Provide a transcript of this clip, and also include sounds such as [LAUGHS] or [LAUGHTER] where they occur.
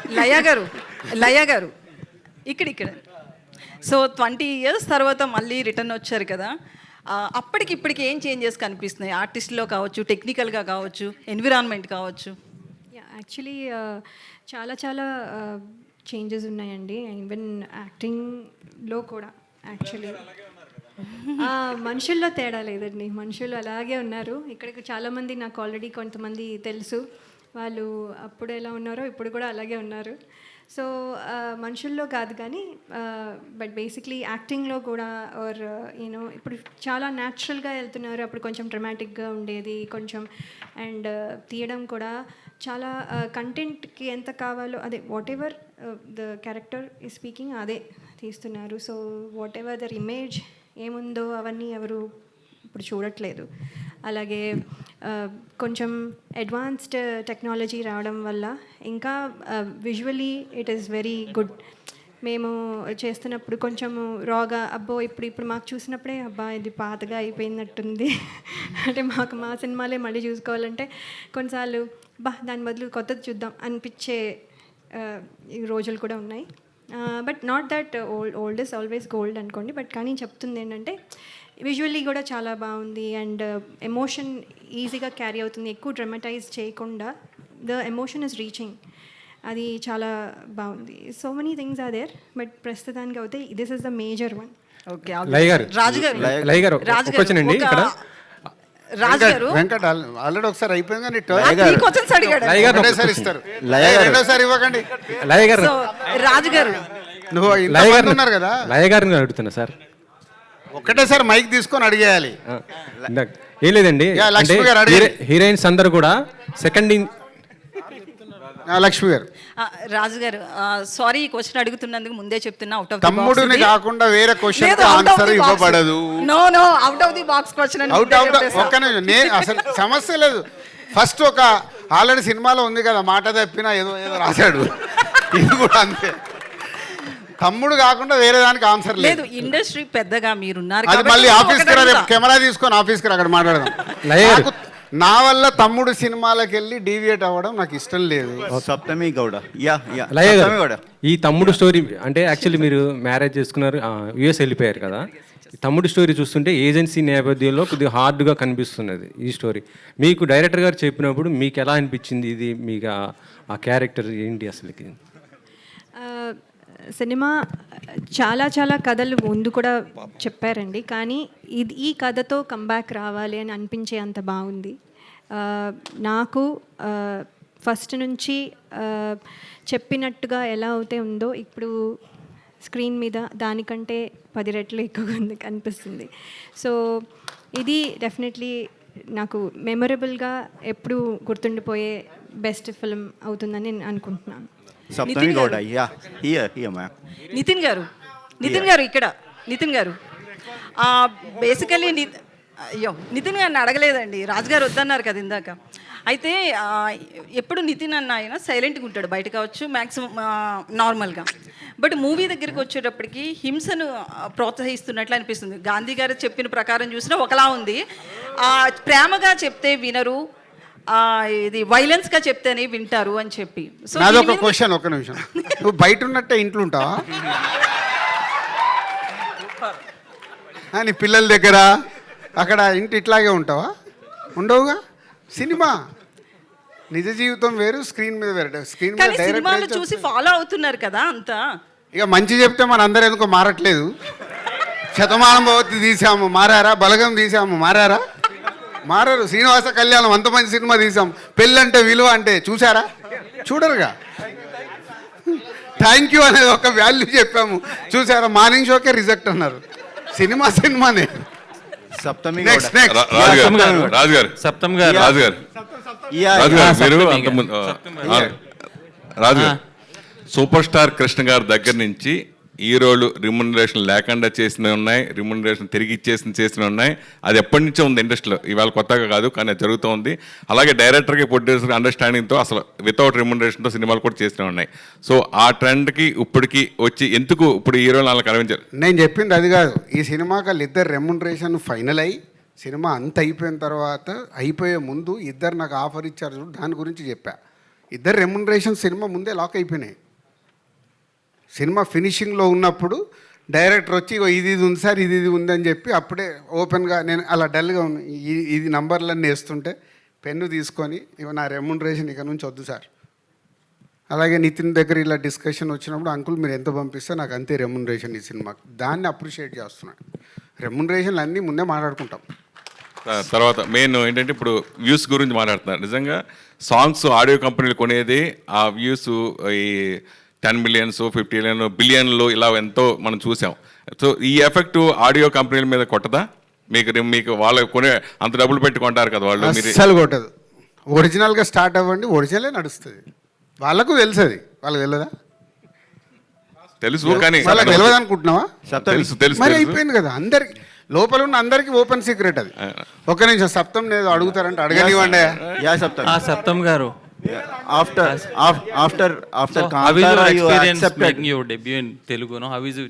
లయ గారు లయ గారు ఇక్కడ ఇక్కడ. సో ట్వంటీ ఇయర్స్ తర్వాత మళ్ళీ రిటర్న్ వచ్చారు కదా. అప్పటికి ఇప్పటికి ఏం చేంజెస్ కనిపిస్తున్నాయి? ఆర్టిస్ట్లో కావచ్చు టెక్నికల్గా కావచ్చు ఎన్విరాన్మెంట్ కావచ్చు. యాక్చువల్లీ చాలా చాలా చేంజెస్ ఉన్నాయండి. ఈవెన్ యాక్టింగ్లో కూడా యాక్చువల్లీ [LAUGHS] మనుషుల్లో తేడా లేదండి. మనుషులు అలాగే ఉన్నారు. ఇక్కడికి చాలామంది నాకు ఆల్రెడీ కొంతమంది తెలుసు. వాళ్ళు అప్పుడు ఎలా ఉన్నారో ఇప్పుడు కూడా అలాగే ఉన్నారు. సో మనుషుల్లో కాదు కానీ బట్ బేసిక్లీ యాక్టింగ్లో కూడా ఆర్ యూనో ఇప్పుడు చాలా న్యాచురల్గా వెళ్తున్నారు. అప్పుడు కొంచెం డ్రమాటిక్గా ఉండేది కొంచెం అండ్ తీయడం కూడా చాలా కంటెంట్కి ఎంత కావాలో అదే వాట్ ఎవర్ ద క్యారెక్టర్ ఈ స్పీకింగ్ అదే తీస్తున్నారు. So whatever their image ఏముందో అవన్నీ ఎవరు ఇప్పుడు చూడట్లేదు. అలాగే కొంచెం అడ్వాన్స్డ్ టెక్నాలజీ రావడం వల్ల ఇంకా visually it is very good మేము చేస్తున్నప్పుడు కొంచెం రాగా అబ్బో ఇప్పుడు ఇప్పుడు మాకు చూసినప్పుడే అబ్బా ఇది పాతగా అయిపోయినట్టుంది. అంటే మాకు మా సినిమాలే మళ్ళీ చూసుకోవాలంటే కొన్నిసార్లు బా దాని బదులు కొత్తది చూద్దాం అనిపించే ఈ రోజులు కూడా ఉన్నాయి. But not that old old is always gold అనుకోండి బట్ కానీ చెప్తుంది ఏంటంటే విజువల్లీ కూడా చాలా బాగుంది అండ్ ఎమోషన్ ఈజీగా క్యారీ అవుతుంది. ఎక్కువ డ్రమటైజ్ చేయకుండా ద ఎమోషన్ ఇస్ రీచింగ్ అది చాలా బాగుంది. So many things are there but ప్రస్తుతానికి అయితే this is the major one okay Laya garu Raju garu. లయ గారు రాజు ఒక క్వశ్చన్ అండి ఒక- ఇక్కడ. రాజు గారు. వెంకట్ ఆల్రెడీ ఒకసారి అయిపోయింది కానీ త్రీ క్వశ్చన్స్ అడిగాడు. లయ గారు ఒకటేసారి ఇస్తారు. లయ ఏ, గారు. రెండోసారి ఇవ్వకండి. లయ గారు. సో రాజు గారు. నువ్వు లయ గారు అడుగుతున్నా సార్. ఒకటేసారి మైక్ తీసుకొని అడిగేయాలి. ఏం లేదండి. హీరోయిన్స్ అందరు కూడా సెకండ్ లక్ష్మి గారు. రాజు గారు సారీ ఈ క్వశ్చన్ అడుగుతున్నందుకు ముందే చెప్తున్నా అవుట్ ఆఫ్ తమ్ముడిని కాకుండా వేరే క్వశ్చన్ ఆన్సర్ ఇవ్వబడదు. No no out of the box question out out ఒక్క నేను అసలు సమస్య లేదు. ఫస్ట్ ఒక ఆల్రెడీ సినిమాలో ఉంది కదా మాట తప్పినా ఏదో ఏదో రాశాడు. ఇది కూడా అంతే. తమ్ముడు కాకుండా వేరే దానికి ఆన్సర్ లేదు. లేదు ఇండస్ట్రీ పెద్దగా మీరున్నారు అది మళ్ళీ ఆఫీస్కి రా రేపు. కెమెరా తీసుకొని ఆఫీస్కి రా అక్కడ మాట్లాడదాం. నాకు నా వల్ల తమ్ముడు సినిమాలకు వెళ్ళి డీవియేట్ అవ్వడం నాకు ఇష్టం లేదు. సప్తమి గౌడ. Yeah yeah. లయ సప్తమి గౌడ. ఈ తమ్ముడు స్టోరీ అంటే యాక్చువల్లీ మీరు మ్యారేజ్ చేసుకున్నారు యుఎస్ వెళ్ళిపోయారు కదా. ఈ తమ్ముడు స్టోరీ చూస్తుంటే ఏజెన్సీ నేపథ్యంలో కొద్దిగా హార్డ్గా కనిపిస్తున్నది ఈ స్టోరీ మీకు డైరెక్టర్ గారు చెప్పినప్పుడు మీకు ఎలా అనిపించింది ఇది? మీకు ఆ- ఆ క్యారెక్టర్ ఏంటి అసలుకి? ఆ, సినిమా చాలా చాలా కథలు ముందు కూడా చెప్పారండి. కానీ ఇది ఈ కథతో కంబ్యాక్ రావాలి అని అనిపించే అంత బాగుంది. నాకు ఫస్ట్ నుంచి చెప్పినట్టుగా ఎలా అయితే ఉందో ఇప్పుడు స్క్రీన్ మీద దానికంటే పది రెట్లు ఎక్కువగా ఉంది కనిపిస్తుంది. సో ఇది డెఫినెట్లీ నాకు మెమొరబుల్గా ఎప్పుడు గుర్తుండిపోయే బెస్ట్ ఫిల్మ్ అవుతుందని నేను అనుకుంటున్నాను. Saptami Gowda yeah here here ma'am Nitin garu Nitin garu ఇక్కడ నితిన్ గారు. బేసికలీ ని అయ్యో నితిన్ గారిని అడగలేదండి రాజుగారు వద్దన్నారు కదా ఇందాక. అయితే ఎప్పుడు నితిన్ అన్న ఆయన సైలెంట్గా ఉంటాడు బయట కావచ్చు మ్యాక్సిమం నార్మల్గా. బట్ మూవీ దగ్గరికి వచ్చేటప్పటికి హింసను ప్రోత్సహిస్తున్నట్లు అనిపిస్తుంది. గాంధీ గారు చెప్పిన ప్రకారం చూసినా ఒకలా ఉంది. ప్రేమగా చెప్తే వినరు ఇది వైలెన్స్గా చెప్తేనే వింటారు అని చెప్పి. సో నాది ఒక క్వశ్చన్ ఒక నిమిషం. నువ్వు బయట ఉన్నట్టే ఇంట్లో ఉంటావా? ఆ, నీ పిల్లల దగ్గర అక్కడ ఇంటి ఇట్లాగే ఉంటావా? ఉండవుగా? సినిమా. నిజ జీవితం వేరు స్క్రీన్ మీద వేరు. స్క్రీన్ మీద కానీ సినిమాలు డైరెక్ట్ చూసి ఫాలో అవుతున్నారు కదా అంతా. ఇక మంచి చెప్తే మన అందరు ఎందుకో మారట్లేదు. శతమానం భవతి తీసాము మారారా? బలగం తీసాము మారారా? మారారు. శ్రీనివాస కళ్యాణం అంత మంచి సినిమా తీసాం. పెళ్ళి అంటే విలువ అంటే చూసారా చూడరుగా. థ్యాంక్ యూ అనేది ఒక వాల్యూ చెప్పాము. చూసారా మార్నింగ్ షోకే రిజెక్ట్ అన్నారు. సినిమా సినిమానే. సప్తమి రాజు సప్తమి గారు రాజు గారు సూపర్ స్టార్ కృష్ణ గారి దగ్గర నుంచి హీరోలు రిమ్యునరేషన్ లేకుండా చేసినవి ఉన్నాయి రిమ్యునరేషన్ తిరిగి ఇచ్చేసిన చేసినవి ఉన్నాయి. అది ఎప్పటి నుంచో ఉంది ఇండస్ట్రీలో. ఇవాళ కొత్తగా కాదు కానీ అది జరుగుతూ ఉంది. అలాగే డైరెక్టర్కి ప్రొడ్యూసర్కి అండర్స్టాండింగ్తో అసలు వితౌట్ రిమ్యునరేషన్తో సినిమాలు కూడా చేసినవి ఉన్నాయి. సో ఆ ట్రెండ్కి ఇప్పటికి వచ్చి ఎందుకు ఇప్పుడు హీరోలు అలా కనిపించారు నేను చెప్పింది అది కాదు. ఈ సినిమాకి వాళ్ళు ఇద్దరు రెమ్యునరేషన్ ఫైనల్ అయ్యి సినిమా అంత అయిపోయిన తర్వాత అయిపోయే ముందు ఇద్దరు నాకు ఆఫర్ ఇచ్చారు దాని గురించి చెప్పా. ఇద్దరు రెమ్యునరేషన్ సినిమా ముందే లాక్ అయిపోయినాయి. సినిమా ఫినిషింగ్లో ఉన్నప్పుడు డైరెక్టర్ వచ్చి ఇది ఇది ఉంది సార్ ఇది ఇది ఉంది అని చెప్పి అప్పుడే ఓపెన్గా నేను అలా డల్గా ఉంది ఈ- ఇది నంబర్లన్నీ వేస్తుంటే పెన్ను తీసుకొని ఇవి నా రెమ్యునరేషన్ ఇక నుంచి వద్దు సార్. అలాగే నితిన్ దగ్గర ఇలా డిస్కషన్ వచ్చినప్పుడు అంకుల్ మీరు ఎంత పంపిస్తే నాకు అంతే రెమ్యునరేషన్ ఈ సినిమాకి దాన్ని అప్రిషియేట్ చేస్తున్నాను రెమ్యునరేషన్లు అన్నీ ముందే మాట్లాడుకుంటాం. తర్వాత మెయిన్ ఏంటంటే ఇప్పుడు వ్యూస్ గురించి మాట్లాడుతున్నారు. నిజంగా సాంగ్స్ ఆడియో కంపెనీలు కొనేది ఆ వ్యూస్ ఈ టెన్ మిలియన్స్ ఫిఫ్టీ మిలియన్ బిలియన్లు ఇలా ఎంతో మనం చూసాం. సో ఈ ఎఫెక్ట్ ఆడియో కంపెనీల మీద కొట్టదా? మీకు మీకు వాళ్ళు కొనే అంత డబ్బులు పెట్టి కొంటారు కదా వాళ్ళు మీరు అస్సలు కొట్టదు. ఒరిజినల్గా స్టార్ట్ అవ్వండి ఒరిజినలే నడుస్తుంది. వాళ్ళకు తెలుసు అది వాళ్ళకి తెలియదా తెలుసు కానీ వాళ్ళకి తెలియదు అనుకుంటున్నావా తెలుసు తెలుసు మరి. అయిపోయింది కదా. అందరికి లోపల ఉన్న అందరికి ఓపెన్ సీక్రెట్ అది. ఒక్క నిమిషం సప్తం నేను అడుగుతారంటే అడగనివ్వండి. Saptami. ఆ సప్తమ్ గారు. after after after after so, Kantara, how is your experience you making your debut in Telugu? No, how is it